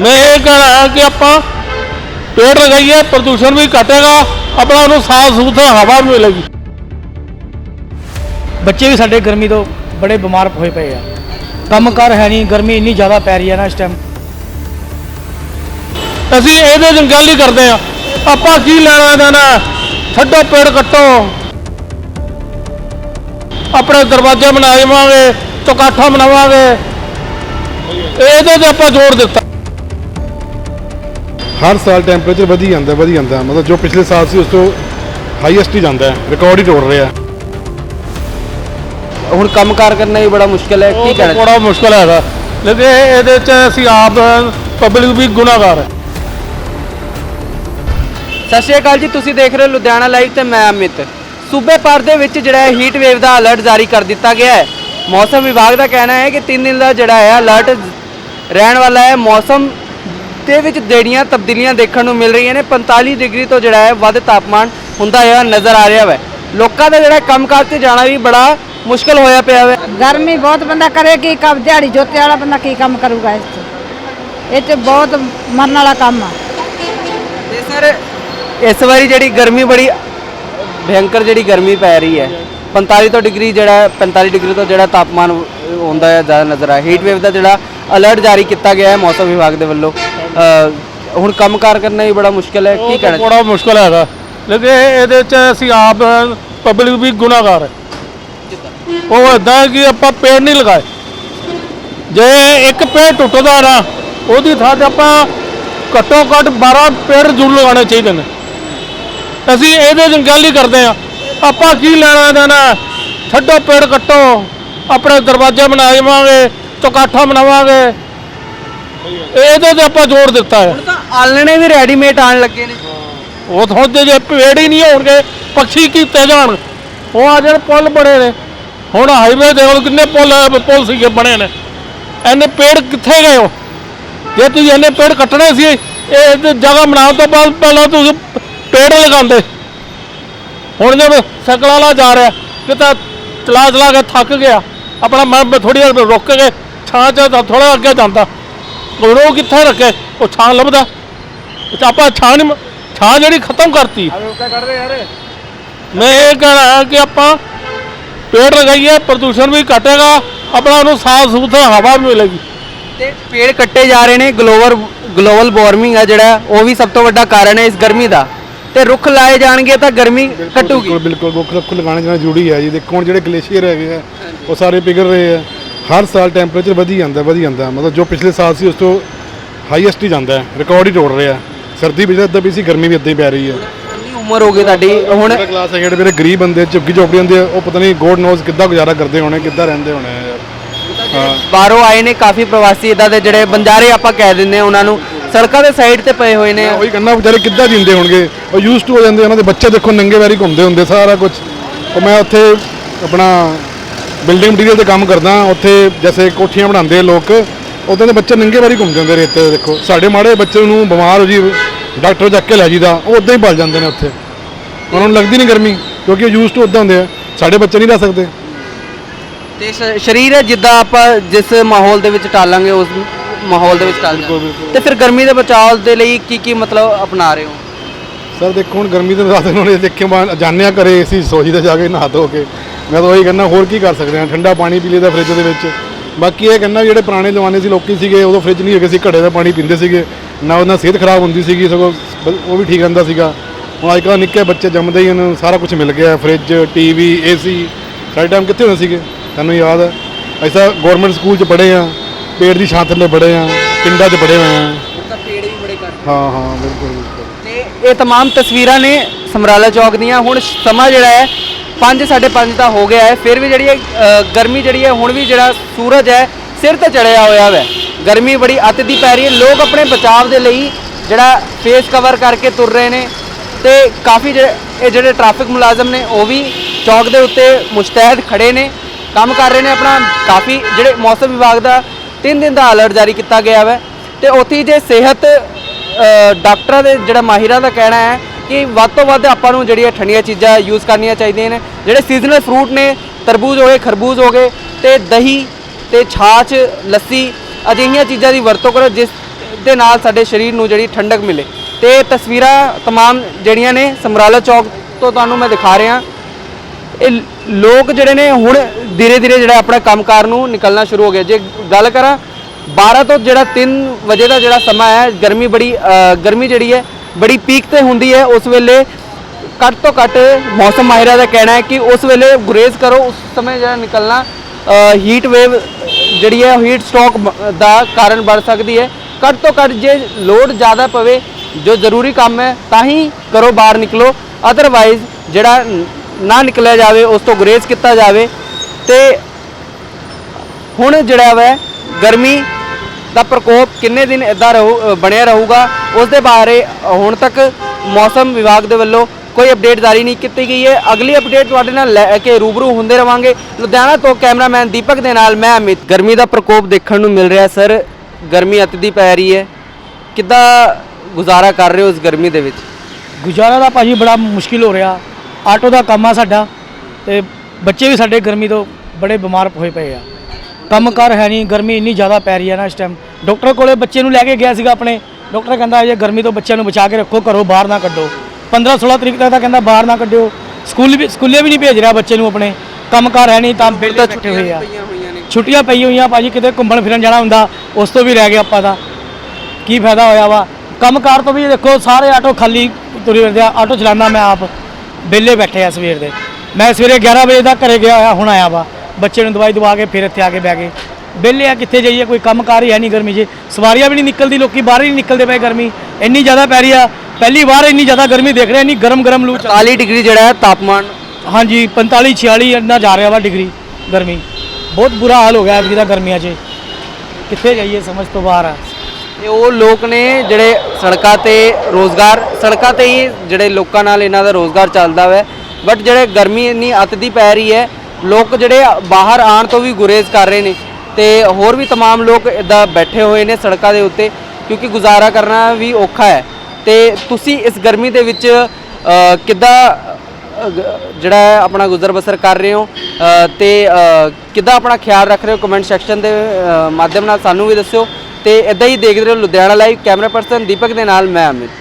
ਮੈਂ ਇਹ ਕਹਿਣਾ ਕਿ ਆਪਾਂ ਪੇੜ ਲਗਾਈਏ ਪ੍ਰਦੂਸ਼ਣ ਵੀ ਘਟੇਗਾ ਆਪਣਾ ਉਹਨੂੰ ਸਾਫ਼ ਸੁਥਰਾ ਹਵਾ ਵੀ ਮਿਲੇਗੀ। ਬੱਚੇ ਵੀ ਸਾਡੇ ਗਰਮੀ ਤੋਂ ਬੜੇ ਬਿਮਾਰ ਹੋਏ ਪਏ ਆ। ਕੰਮਕਾਰ ਹੈ ਨਹੀਂ ਗਰਮੀ ਇੰਨੀ ਜ਼ਿਆਦਾ ਪੈ ਰਹੀ ਹੈ ਨਾ ਇਸ ਟਾਈਮ ਅਸੀਂ ਇਹਦੇ ਚ ਗੱਲ ਹੀ ਕਰਦੇ ਆ ਆਪਾਂ ਕੀ ਲੈਣਾ ਦੇਣਾ ਛੱਡੋ ਪੇੜ ਕੱਟੋ। ਆਪਣੇ ਦਰਵਾਜ਼ੇ ਬਣਾਵਾਂਗੇ ਚੌਕਾਠਾ ਬਣਾਵਾਂਗੇ। ਇਹਦੇ ਤੇ ਆਪਾਂ ਜ਼ੋਰ ਦਿੱਤਾ। ਹਰ ਸਾਲ ਟੈਂਪਰੇਚਰ ਵਧੀ ਜਾਂਦਾ ਵਧੀ ਜਾਂਦਾ। ਮਤਲਬ ਜੋ ਪਿਛਲੇ ਸਾਲ ਸੀ ਉਸ ਤੋਂ ਹਾਈਐਸਟ ਹੀ ਜਾਂਦਾ ਹੈ। ਰਿਕਾਰਡ ਹੀ ਤੋੜ ਰਿਹਾ ਹੁਣ ਕੰਮਕਾਰ ਕਰਨਾ ਵੀ ਬੜਾ ਮੁਸ਼ਕਲ ਹੈ ਕੀ ਕਹਿਣਾ? ਬੜਾ ਮੁਸ਼ਕਲ ਹੈਗਾ ਲੇਕਿਨ ਇਹ- ਇਹਦੇ ਚ ਅਸੀਂ ਆਪ ਪਬਲਿਕ ਵੀ ਗੁਨਾਹਗਾਰ ਹੈ। ਸਤਿ ਸ਼੍ਰੀ ਅਕਾਲ ਜੀ ਤੁਸੀਂ ਦੇਖ ਰਹੇ ਹੋ ਲੁਧਿਆਣਾ ਲਾਈਵ ਤੇ ਮੈਂ ਅਮਿਤ। ਸੂਬੇ ਭਰ ਦੇ ਵਿੱਚ ਜਿਹੜਾ ਹੈ ਹੀਟ ਵੇਵ ਦਾ ਅਲਰਟ ਜਾਰੀ ਕਰ ਦਿੱਤਾ ਗਿਆ ਹੈ। ਮੌਸਮ ਵਿਭਾਗ ਦਾ ਕਹਿਣਾ ਹੈ ਕਿ 3 ਦਿਨ ਦਾ ਜਿਹੜਾ ਹੈ ਅਲਰਟ ਰਹਿਣ ਵਾਲਾ ਹੈ। ਮੌਸਮ ਦੇ ਵਿੱਚ ਜਿਹੜੀਆਂ ਤਬਦੀਲੀਆਂ ਦੇਖਣ ਨੂੰ ਮਿਲ ਰਹੀਆਂ ਨੇ। 45 ਡਿਗਰੀ ਤੋਂ ਜਿਹੜਾ ਹੈ ਵੱਧ ਤਾਪਮਾਨ ਹੁੰਦਾ ਹੋਇਆ ਨਜ਼ਰ ਆ ਰਿਹਾ ਹੈ ਲੋਕਾਂ ਦਾ ਜਿਹੜਾ ਕੰਮਕਾਜ ਤੇ ਜਾਣਾ ਵੀ ਬੜਾ ਮੁਸ਼ਕਲ ਹੋਇਆ ਪਿਆ ਹੈ ਗਰਮੀ ਬਹੁਤ ਬੰਦਾ ਕਰੇ ਕੀ ਕੰਮ ਦਿਹਾੜੀ ਜੋਤੇ ਵਾਲਾ ਬੰਦਾ ਕੀ ਕੰਮ ਕਰੂਗਾ ਇਸ 'ਚ? ਇਹ 'ਚ ਬਹੁਤ ਮਰਨ ਵਾਲਾ ਕੰਮ ਆ। ਤੇ ਸਰ ਇਸ ਵਾਰੀ ਜਿਹੜੀ ਗਰਮੀ ਬੜੀ ਭਿਅੰਕਰ ਜਿਹੜੀ ਗਰਮੀ ਪੈ ਰਹੀ ਹੈ। 45 ਤੋਂ ਡਿਗਰੀ ਜਿਹੜਾ ਹੈ, 45 ਡਿਗਰੀ ਤੋਂ ਜਿਹੜਾ ਤਾਪਮਾਨ ਹੁੰਦਾ ਹੈ ਜ਼ਿਆਦਾ ਨਜ਼ਰ ਆ। ਹੀਟ ਵੇਵ ਦਾ ਜਿਹੜਾ ਅਲਰਟ ਜਾਰੀ ਕੀਤਾ ਗਿਆ ਹੈ ਮੌਸਮ ਵਿਭਾਗ ਦੇ ਵੱਲੋਂ। ਅ, ਹੁਣ ਕੰਮਕਾਰ ਕਰਨਾ ਵੀ ਬੜਾ ਮੁਸ਼ਕਲ ਹੈ ਕੀ ਕਹਿਣਾ ਬੜਾ ਮੁਸ਼ਕਲ ਹੈਗਾ ਲੇਕਿਨ ਇਹ- ਇਹਦੇ ਚ ਅਸੀਂ ਆਪ ਪਬਲਿਕ ਵੀ ਗੁਨਾਹਗਾਰ ਹੈ। ਉਹ ਇਦਾਂ ਕਿ ਆਪਾਂ ਪੇੜ ਨਹੀਂ ਲਗਾਏ। ਜੇ ਇੱਕ ਪੇੜ ਟੁੱਟਦਾ ਨਾ ਉਹਦੀ ਥਾਂ ਤੇ ਆਪਾਂ ਘੱਟੋ ਘੱਟ 12 ਪੇੜ ਜ਼ਰੂਰ ਲਗਾਉਣੇ ਚਾਹੀਦੇ ਨੇ। ਅਸੀਂ ਇਹਦੇ ਚ ਗੱਲ ਹੀ ਕਰਦੇ ਆ ਆਪਾਂ ਕੀ ਲੈਣਾ ਦੇਣਾ ਛੱਡੋ ਪੇੜ ਕੱਟੋ। ਆਪਣੇ ਦਰਵਾਜ਼ੇ ਬਣਾਵਾਂਗੇ ਚੌਕਾਠਾ ਬਣਾਵਾਂਗੇ। ਇਹਦੇ ਤੇ ਆਪਾਂ ਜ਼ੋਰ ਦਿੱਤਾ ਹੈ ਤਾਂ ਆਲਣੇ ਵੀ ਰੈਡੀਮੇਡ ਆਣ ਲੱਗੇ ਨੇ। ਉਹ ਥੋੜੇ ਜੇ ਪੇੜ ਹੀ ਨਹੀਂ ਹੋਣਗੇ ਪੰਛੀ ਕੀਤੇ ਜਾਣ। ਉਹ ਆ ਜਿਹੜੇ ਪੁੱਲ ਬਣੇ ਨੇ। ਹੁਣ ਹਾਈਵੇ ਦੇ ਕੋਲ ਕਿੰਨੇ ਪੁੱਲ ਪੁੱਲ ਸੀਗੇ ਬਣੇ ਨੇ। ਐਨੇ ਪੇੜ ਕਿੱਥੇ ਗਏ ਹੋ ਜੇ ਤੁਸੀਂ ਐਨੇ ਪੇੜ ਕੱਟਣੇ ਸੀ ਇਹ ਜਗ੍ਹਾ ਬਣਾਉਣ ਤੋਂ ਬਾਅਦ ਪਹਿਲਾਂ ਤੁਸੀਂ ਪੇੜ ਲਗਾਉਂਦੇ। ਹੁਣ ਜਦ ਸਾਈਕਲ ਵਾਲਾ ਜਾ ਰਿਹਾ ਕਿਤਾ ਚਲਾ ਚਲਾ ਕੇ ਥੱਕ ਗਿਆ ਆਪਣਾ ਮੈਂ ਥੋੜੀ ਰੁਕ ਕੇ ਛਾਂ ਚ ਥੋੜਾ ਅੱਗੇ ਜਾਂਦਾ। ਉਹ ਕਿੱਥੇ ਰੱਖੇ ਉਹ ਛਾਂ ਲੱਭਦਾ। ਤੇ ਆਪਾਂ ਛਾਂ ਨਹੀਂ ਛਾਂ ਜਿਹੜੀ ਖਤਮ ਕਰਤੀ। ਮੈਂ ਇਹ ਕਹਿਣਾ ਕਿ ਆਪਾਂ ਪੇੜ ਲਗਾਈਏ ਪ੍ਰਦੂਸ਼ਣ ਵੀ ਘਟੇਗਾ ਆਪਣਾ ਉਹਨੂੰ ਸਾਫ਼ ਸੁਥਰਾ ਹਵਾ ਵੀ ਮਿਲੇਗੀ। ਤੇ ਪੇੜ ਕੱਟੇ ਜਾ ਰਹੇ ਨੇ ਗਲੋਬਲ ਗਲੋਬਲ ਵਾਰਮਿੰਗ ਆ ਜਿਹੜਾ ਉਹ ਵੀ ਸਭ ਤੋਂ ਵੱਡਾ ਕਾਰਨ ਹੈ ਇਸ ਗਰਮੀ ਦਾ। ਤੇ ਰੁੱਖ ਲਾਏ ਜਾਣਗੇ ਤਾਂ ਗਰਮੀ ਘਟੂਗੀ। ਬਿਲਕੁਲ ਬਿਲਕੁਲ ਰੁੱਖ ਰੁੱਖ ਲਗਾਉਣੇ ਜਾਣਾ ਜ਼ਰੂਰੀ ਹੈ ਜੀ। ਦੇਖੋ ਹੁਣ ਜਿਹੜੇ ਗਲੇਸ਼ੀਅਰ ਹੈਗੇ ਆ ਉਹ ਸਾਰੇ ਪਿਘਲ ਰਹੇ ਆ। ਹਰ ਸਾਲ ਟੈਂਪਰੇਚਰ ਵਧੀ ਜਾਂਦਾ ਵਧੀ ਜਾਂਦਾ। ਮਤਲਬ ਜੋ ਪਿਛਲੇ ਸਾਲ ਸੀ ਉਸ ਤੋਂ ਹਾਈਐਸਟ ਹੀ ਜਾਂਦਾ ਹੈ। ਰਿਕਾਰਡ ਹੀ ਤੋੜ ਰਿਹਾ ਸਰਦੀ ਵੀ ਇੱਦਾਂ ਵੀ ਸੀ ਗਰਮੀ ਵੀ ਇੱਦਾਂ ਹੀ ਪੈ ਰਹੀ ਹੈ। ਕਿੰਨੀ ਉਮਰ ਹੋ ਗਈ ਤੁਹਾਡੀ? ਹੁਣ ਕਲਾਸ ਹੈ ਜਿਹੜੇ ਮੇਰੇ ਗਰੀਬ ਬੰਦੇ ਝੁੱਗੀ ਝੋਪੜੀ ਹੁੰਦੇ ਆ ਉਹ ਪਤਾ ਨਹੀਂ ਗੋਡ ਨੋਜ਼ ਕਿੱਦਾਂ ਗੁਜ਼ਾਰਾ ਕਰਦੇ ਹੋਣੇ ਕਿੱਦਾਂ ਰਹਿੰਦੇ ਹੋਣੇ ਆ ਯਾਰ। ਹਾਂ। ਬਾਹਰੋਂ ਆਏ ਨੇ ਕਾਫੀ ਪ੍ਰਵਾਸੀ ਇਦਾਂ ਦੇ ਜਿਹੜੇ ਬੰਜਾਰੇ ਆਪਾਂ ਕਹਿ ਦਿੰਦੇ ਆ ਉਹਨਾਂ ਨੂੰ ਸੜਕਾਂ ਦੇ ਸਾਈਡ ਤੇ ਪਏ ਹੋਏ ਨੇ। ਉਹੀ ਕਹਿੰਦਾ ਵਿਚਾਰੇ ਕਿੱਦਾਂ ਜਿੰਦੇ ਹੋਣਗੇ? ਉਹ ਯੂਜ਼ ਟੂ ਹੋ ਜਾਂਦੇ ਉਹਨਾਂ ਦੇ ਬੱਚੇ ਦੇਖੋ ਨੰਗੇ ਵੈਰੀ ਘੁੰਮਦੇ ਹੁੰਦੇ ਸਾਰਾ ਕੁਝ ਉਹ ਮੈਂ ਉੱਥੇ ਆਪਣਾ ਬਿਲਡਿੰਗ ਮਟੀਰੀਅਲ ਤੇ ਕੰਮ ਕਰਦਾ ਉੱਥੇ ਜੈਸੇ ਕੋਠੀਆਂ ਬਣਾਉਂਦੇ ਆ ਲੋਕ ਉਦੋਂ ਦੇ ਬੱਚੇ ਨੰਗੇ ਵਾਰੀ ਘੁੰਮਦੇ ਹੁੰਦੇ ਰੇਤੇ ਦੇਖੋ। ਸਾਡੇ ਮਾੜੇ ਬੱਚੇ ਨੂੰ ਬਿਮਾਰ ਹੋ ਜੀ ਡਾਕਟਰ ਚੱਕ ਕੇ ਲੈ ਜੀਦਾ ਉਹ ਉਦਾਂ ਹੀ ਪਲ ਜਾਂਦੇ ਨੇ ਉੱਥੇ। ਉਹਨਾਂ ਨੂੰ ਲੱਗਦੀ ਨਹੀਂ ਗਰਮੀ ਕਿਉਂਕਿ ਉਹ ਯੂਜ਼ ਟੂ ਉਦਾਂ ਹੁੰਦੇ ਆ। ਸਾਡੇ ਬੱਚੇ ਨਹੀਂ ਰਹਿ ਸਕਦੇ। ਤੇ ਸ਼- ਸਰੀਰ ਹੈ ਜਿੱਦਾਂ ਆਪਾਂ ਜਿਸ ਮਾਹੌਲ ਦੇ ਵਿੱਚ ਟਾਲਾਂਗੇ ਉਸ ਮਾਹੌਲ ਦੇ ਵਿੱਚ ਟਾਲ ਜਾਂਗੇ ਤੇ ਫਿਰ ਗਰਮੀ ਦੇ ਬਚਾਅ ਦੇ ਲਈ ਕੀ ਕੀ ਮਤਲਬ ਅਪਣਾ ਰਹੇ ਹੋ? ਸਰ ਦੇਖੋ ਹੁਣ ਗਰਮੀ ਦੇ ਰਾਤ ਨੂੰ ਦੇਖੇ ਜਾਂਦੇ ਹਾਂ ਘਰੇ ਅਸੀਂ ਸੋਚੀ ਤੇ ਜਾ ਕੇ ਨਹਾ ਧੋ ਕੇ। ਮੈਂ ਤਾਂ ਉਹੀ ਕਹਿੰਦਾ ਹੋਰ ਕੀ ਕਰ ਸਕਦੇ ਹਾਂ ਠੰਡਾ ਪਾਣੀ ਪੀ ਲਈਦਾ ਫ੍ਰਿਜ ਦੇ ਵਿੱਚ ਬਾਕੀ ਇਹ ਕਹਿੰਦਾ ਜਿਹੜੇ ਪੁਰਾਣੇ ਜ਼ਮਾਨੇ ਸੀ ਲੋਕੀ ਸੀਗੇ ਉਦੋਂ ਫ੍ਰਿਜ ਨਹੀਂ ਹੈਗੇ ਸੀ ਘੜੇ ਦਾ ਪਾਣੀ ਪੀਂਦੇ ਸੀਗੇ ਨਾ ਉਹਨਾਂ ਸਿਹਤ ਖਰਾਬ ਹੁੰਦੀ ਸੀਗੀ ਸਗੋਂ ਬ- ਉਹ ਵੀ ਠੀਕ ਰਹਿੰਦਾ ਸੀਗਾ ਹੁਣ ਅੱਜ ਕੱਲ੍ਹ ਨਿੱਕੇ ਬੱਚੇ ਜੰਮਦੇ ਹੀ ਉਹਨਾਂ ਨੂੰ ਸਾਰਾ ਕੁਝ ਮਿਲ ਗਿਆ ਫ੍ਰਿਜ ਟੀਵੀ ਏਸੀ ਸਾਡੇ ਟਾਈਮ ਕਿੱਥੇ ਹੁੰਦੇ ਸੀਗੇ ਤੁਹਾਨੂੰ ਯਾਦ ਹੈ ਐਸਾ ਗਵਰਨਮੈਂਟ ਸਕੂਲ 'ਚ ਪੜ੍ਹੇ ਆ ਪੇੜ ਦੀ ਛਾਂ ਥੱਲੇ ਪੜ੍ਹੇ ਆ ਪਿੰਡਾਂ 'ਚ ਪੜ੍ਹੇ ਹੋਏ ਆ ਤਾਂ ਪੇੜ ਵੀ ਬੜੇ ਘੱਟ ਹਾਂ ਹਾਂ ਬਿਲਕੁਲ ਬਿਲਕੁਲ ਤੇ ਇਹ तमाम ਤਸਵੀਰਾਂ ਨੇ ਸਮਰਾਲਾ ਚੌਕ ਦੀਆਂ ਹੁਣ ਸਮਾਂ ਜਿਹੜਾ ਹੈ 5 5:30 ਦਾ ਹੋ ਗਿਆ ਹੈ। ਫਿਰ ਵੀ ਜਿਹੜੀ ਹੈ ਗਰਮੀ ਜਿਹੜੀ ਹੈ, ਹੁਣ ਵੀ ਜਿਹੜਾ ਸੂਰਜ ਹੈ, ਸਿਰ ਤੇ ਚੜਿਆ ਹੋਇਆ ਹੈ ਗਰਮੀ ਬੜੀ ਅੱਤ ਦੀ ਪੈ ਰਹੀ ਹੈ। ਲੋਕ ਆਪਣੇ ਬਚਾਅ ਦੇ ਲਈ ਜਿਹੜਾ ਫੇਸ ਕਵਰ ਕਰਕੇ ਤੁਰ ਰਹੇ ਨੇ ਤੇ ਕਾਫੀ ਜਿਹੜੇ, ਇਹ ਜਿਹੜੇ ਟ੍ਰੈਫਿਕ ਮੁਲਾਜ਼ਮ ਨੇ, ਉਹ ਵੀ ਚੌਕ ਦੇ ਉੱਤੇ ਮੁਸ਼ਤੈਦ ਖੜੇ ਨੇ। ਕੰਮ ਕਰ ਰਹੇ ਨੇ ਆਪਣਾ ਕਾਫੀ ਜਿਹੜੇ ਮੌਸਮ ਵਿਭਾਗ ਦਾ 3 ਦਿਨ ਦਾ ਅਲਰਟ ਜਾਰੀ ਕੀਤਾ ਗਿਆ ਹੈ ਤੇ ਉੱਥੇ ਜੇ ਸਿਹਤ ਡਾਕਟਰਾਂ ਦੇ ਜਿਹੜਾ ਮਾਹਿਰਾਂ ਦਾ ਕਹਿਣਾ ਹੈ ਕਿ ਵੱਧ ਤੋਂ ਵੱਧ ਆਪਾਂ ਨੂੰ ਜਿਹੜੀਆਂ ਠੰਡੀਆਂ ਚੀਜ਼ਾਂ ਯੂਜ਼ ਕਰਨੀਆਂ ਚਾਹੀਦੀਆਂ ਨੇ, ਜਿਹੜੇ ਸੀਜ਼ਨਲ ਫਰੂਟ ਨੇ, ਤਰਬੂਜ ਹੋ ਗਏ, ਖਰਬੂਜ ਹੋ ਗਏ ਤੇ ਦਹੀਂ ਤੇ ਛਾਛ, ਲੱਸੀ, ਅਜਿਹੀਆਂ ਚੀਜ਼ਾਂ ਦੀ ਵਰਤੋਂ ਕਰੋ ਜਿਸ ਦੇ ਨਾਲ ਸਾਡੇ ਸਰੀਰ ਨੂੰ ਜਿਹੜੀ ਠੰਡਕ ਮਿਲੇ। ਤੇ ਤਸਵੀਰਾਂ ਤਮਾਮ ਜਿਹੜੀਆਂ ਨੇ ਸਮਰਾਲਾ ਚੌਕ ਤੋਂ ਤੁਹਾਨੂੰ ਮੈਂ ਦਿਖਾ ਰਿਹਾ। ਇਹ ਲੋਕ ਜਿਹੜੇ ਨੇ ਹੁਣ ਧੀਰੇ ਧੀਰੇ ਜਿਹੜਾ ਆਪਣਾ ਕੰਮਕਾਰ ਨੂੰ ਨਿਕਲਣਾ ਸ਼ੁਰੂ ਹੋ ਗਿਆ। ਜੇ ਗੱਲ ਕਰਾਂ 12 ਤੋਂ ਜਿਹੜਾ 3 ਵਜੇ ਦਾ ਜਿਹੜਾ ਸਮਾਂ ਹੈ, ਗਰਮੀ ਬੜੀ ਗਰਮੀ ਜਿਹੜੀ ਹੈ ਬੜੀ ਪੀਕ ਤੇ ਹੁੰਦੀ ਹੈ, ਉਸ ਵੇਲੇ ਘੱਟ ਤੋਂ ਘੱਟ ਮੌਸਮ ਮਾਹਿਰਾਂ ਦਾ ਕਹਿਣਾ ਹੈ ਕਿ ਉਸ ਵੇਲੇ ਗੁਰੇਜ਼ ਕਰੋ, ਉਸ ਸਮੇਂ ਜਿਹੜਾ ਨਿਕਲਣਾ ਹੀਟ ਵੇਵ ਜਿਹੜੀ ਹੈ ਹੀਟ ਸਟ੍ਰੋਕ ਦਾ ਕਾਰਨ ਬਣ ਸਕਦੀ ਹੈ। ਘੱਟ ਤੋਂ ਘੱਟ ਜੇ ਲੋਡ ਜ਼ਿਆਦਾ ਪਵੇ, ਜੋ ਜ਼ਰੂਰੀ ਕੰਮ ਹੈ, ਤਾਂ ਹੀ ਕਰੋ, ਬਾਹਰ ਨਿਕਲੋ। ਅਦਰਵਾਈਜ਼ ਜਿਹੜਾ ਨਾ ਨਿਕਲਿਆ ਜਾਵੇ, ਉਸ ਤੋਂ ਗੁਰੇਜ਼ ਕੀਤਾ ਜਾਵੇ। ਤੇ ਹੁਣ ਜਿਹੜਾ ਵੈ, ਗਰਮੀ ਦਾ ਪ੍ਰਕੋਪ ਕਿੰਨੇ ਦਿਨ ਇਦਾਂ ਰਹੂ ਬਣਿਆ ਰਹੂਗਾ ਉਸ ਦੇ ਬਾਰੇ ਹੁਣ ਤੱਕ ਮੌਸਮ ਵਿਭਾਗ ਦੇ ਵੱਲੋਂ ਕੋਈ ਅਪਡੇਟ ਜਾਰੀ ਨਹੀਂ ਕੀਤੀ ਗਈ ਹੈ। ਅਗਲੀ ਅਪਡੇਟ ਤੁਹਾਡੇ ਨਾਲ ਲੈ ਕੇ ਰੂਬਰੂ ਹੁੰਦੇ ਰਵਾਂਗੇ। ਲੁਧਿਆਣਾ ਤੋਂ ਕੈਮਰਾਮੈਨ ਦੀਪਕ ਦੇ ਨਾਲ ਮੈਂ ਅਮਿਤ। ਗਰਮੀ ਦਾ ਪ੍ਰਕੋਪ ਦੇਖਣ ਨੂੰ ਮਿਲ ਰਿਹਾ ਸਰ। ਗਰਮੀ ਅਤਿ ਦੀ ਪੈ ਰਹੀ ਹੈ। ਕਿੱਦਾਂ ਗੁਜ਼ਾਰਾ ਕਰ ਰਹੇ ਹੋ ਇਸ ਗਰਮੀ ਦੇ ਵਿੱਚ? ਗੁਜ਼ਾਰਾ ਦਾ ਭਾਜੀ ਬੜਾ ਮੁਸ਼ਕਿਲ ਹੋ ਰਿਹਾ। ਆਟੋ ਦਾ ਕੰਮ ਆ ਸਾਡਾ ਤੇ ਬੱਚੇ ਵੀ ਸਾਡੇ ਗਰਮੀ ਤੋਂ ਬੜੇ ਬਿਮਾਰ ਹੋਏ ਪਏ ਆ। ਕੰਮ ਕਰ ਹੈ ਨਹੀਂ ਗਰਮੀ ਇੰਨੀ ਜ਼ਿਆਦਾ ਪੈ ਰਹੀ ਹੈ ਨਾ ਇਸ ਟਾਈਮ ਡਾਕਟਰ ਕੋਲੇ ਬੱਚੇ ਨੂੰ ਲੈ ਕੇ ਗਿਆ ਸੀਗਾ ਆਪਣੇ। ਡਾਕਟਰ ਕਹਿੰਦਾ ਇਹ ਗਰਮੀ ਤੋਂ ਬੱਚਿਆਂ ਨੂੰ ਬਚਾ ਕੇ ਰੱਖੋ ਘਰੋਂ ਬਾਹਰ ਨਾ ਕੱਢੋ। 15 16 ਤਰੀਕ ਤੱਕ ਤਾਂ ਕਹਿੰਦਾ ਬਾਹਰ ਨਾ ਕੱਢਿਓ। ਸਕੂਲ ਵੀ ਸਕੂਲੇ ਵੀ ਨਹੀਂ ਭੇਜ ਰਿਹਾ ਬੱਚੇ ਨੂੰ ਆਪਣੇ। ਕੰਮ ਕਰ ਹੈ ਨਹੀਂ ਤਾਂ ਵਿਹਲੇ ਬੈਠੇ ਹੋਏ ਆ। ਹੋਈਆਂ ਨੇ। ਛੁੱਟੀਆਂ ਪਈ ਹੋਈਆਂ ਭਾਜੀ ਕਿਤੇ ਘੁੰਮਣ ਫਿਰਨ ਜਾਣਾ ਹੁੰਦਾ ਉਸ ਤੋਂ ਵੀ ਰਹਿ ਗਏ ਆਪਾਂ ਦਾ ਕੀ ਫਾਇਦਾ ਹੋਇਆ ਵਾ? ਕੰਮਕਾਰ ਤੋਂ ਵੀ ਦੇਖੋ ਸਾਰੇ ਆਟੋ ਖਾਲੀ ਤੁਰੇ ਫਿਰਦੇ ਆ। ਆਟੋ ਚਲਾਉਂਦਾ ਮੈਂ ਆਪ। ਵਿਹਲੇ ਬੈਠੇ ਆ ਸਵੇਰ ਦੇ। ਮੈਂ ਸਵੇਰੇ 11 ਵਜੇ ਦਾ ਘਰੇ ਗਿਆ ਹੋਇਆ ਹੁਣ ਆਇਆ ਵਾ। ਬੱਚੇ ਨੂੰ ਦਵਾਈ ਦਵਾ ਕੇ ਫਿਰ ਇੱਥੇ ਆ ਕੇ ਬਹਿ ਗਏ। ਵਿਹਲੇ ਆ ਕਿੱਥੇ ਜਾਈਏ? ਕੋਈ ਕੰਮਕਾਰ ਹੀ ਹੈ ਨਹੀਂ ਗਰਮੀ 'ਚ। ਸਵਾਰੀਆਂ ਵੀ ਨਹੀਂ ਨਿਕਲਦੀ ਲੋਕੀ ਬਾਹਰ ਹੀ ਨਹੀਂ ਨਿਕਲਦੇ ਪਏ ਗਰਮੀ। ਇੰਨੀ ਜ਼ਿਆਦਾ ਪੈ ਰਹੀ ਆ। ਪਹਿਲੀ ਵਾਰ ਇੰਨੀ ਜ਼ਿਆਦਾ ਗਰਮੀ ਦੇਖ ਰਹੇ ਇੰਨੀ ਗਰਮ ਗਰਮ ਲੂ ਚੱਲ 40 ਡਿਗਰੀ ਜਿਹੜਾ ਹੈ ਤਾਪਮਾਨ। ਹਾਂਜੀ 45 46 ਇੰਨਾ ਜਾ ਰਿਹਾ ਵਾ ਡਿਗਰੀ ਗਰਮੀ। ਬਹੁਤ ਬੁਰਾ ਹਾਲ ਹੋ ਗਿਆ ਐਤਕੀ ਦਾ ਗਰਮੀਆਂ 'ਚ। ਕਿੱਥੇ ਜਾਈਏ ਸਮਝ ਤੋਂ ਬਾਹਰ ਆ। ਇਹ ਉਹ ਲੋਕ ਨੇ ਜਿਹੜੇ ਸੜਕਾਂ ਤੇ ਰੋਜ਼ਗਾਰ ਸੜਕਾਂ ਤੇ ਹੀ ਜਿਹੜੇ ਲੋਕਾਂ ਨਾਲ ਇਹਨਾਂ ਦਾ ਰੋਜ਼ਗਾਰ ਚੱਲਦਾ ਹੈ ਬਟ ਜਿਹੜੇ ਗਰਮੀ ਇੰਨੀ ਅਤ ਦੀ ਪੈ ਰਹੀ ਹੈ ਲੋਕ ਜਿਹੜੇ ਬਾਹਰ ਆਉਣ ਤੋਂ ਵੀ ਗੁਰੇਜ਼ ਕਰ ਰਹੇ ਨੇ ਤੇ ਹੋਰ ਵੀ तमाम ਲੋਕ ਇਦਾਂ ਬੈਠੇ ਹੋਏ ਨੇ ਸੜਕਾਂ ਦੇ ਉੱਤੇ ਕਿਉਂਕਿ ਗੁਜ਼ਾਰਾ ਕਰਨਾ ਵੀ ਔਖਾ ਹੈ ਤੇ ਤੁਸੀਂ ਇਸ ਗਰਮੀ ਦੇ ਵਿੱਚ ਅ, ਕਿੱਦਾਂ ਅ, ਗ- ਜਿਹੜਾ ਹੈ ਆਪਣਾ ਗੁਜ਼ਰ ਬਸਰ ਕਰ ਰਹੇ ਹੋ ਅ, ਤੇ ਅ, ਕਿੱਦਾਂ ਆਪਣਾ ਖਿਆਲ ਰੱਖ ਰਹੇ ਹੋ ਕਮੈਂਟ ਸੈਕਸ਼ਨ ਦੇ ਅ, ਮਾਧਿਅਮ ਨਾਲ ਸਾਨੂੰ ਵੀ ਦੱਸਿਓ ਤੇ ਇਦਾਂ ਹੀ ਦੇਖਦੇ ਰਹੋ Ludhiana live camera person Deepak ਦੇ ਨਾਲ ਮੈਂ ਅਮਿਤ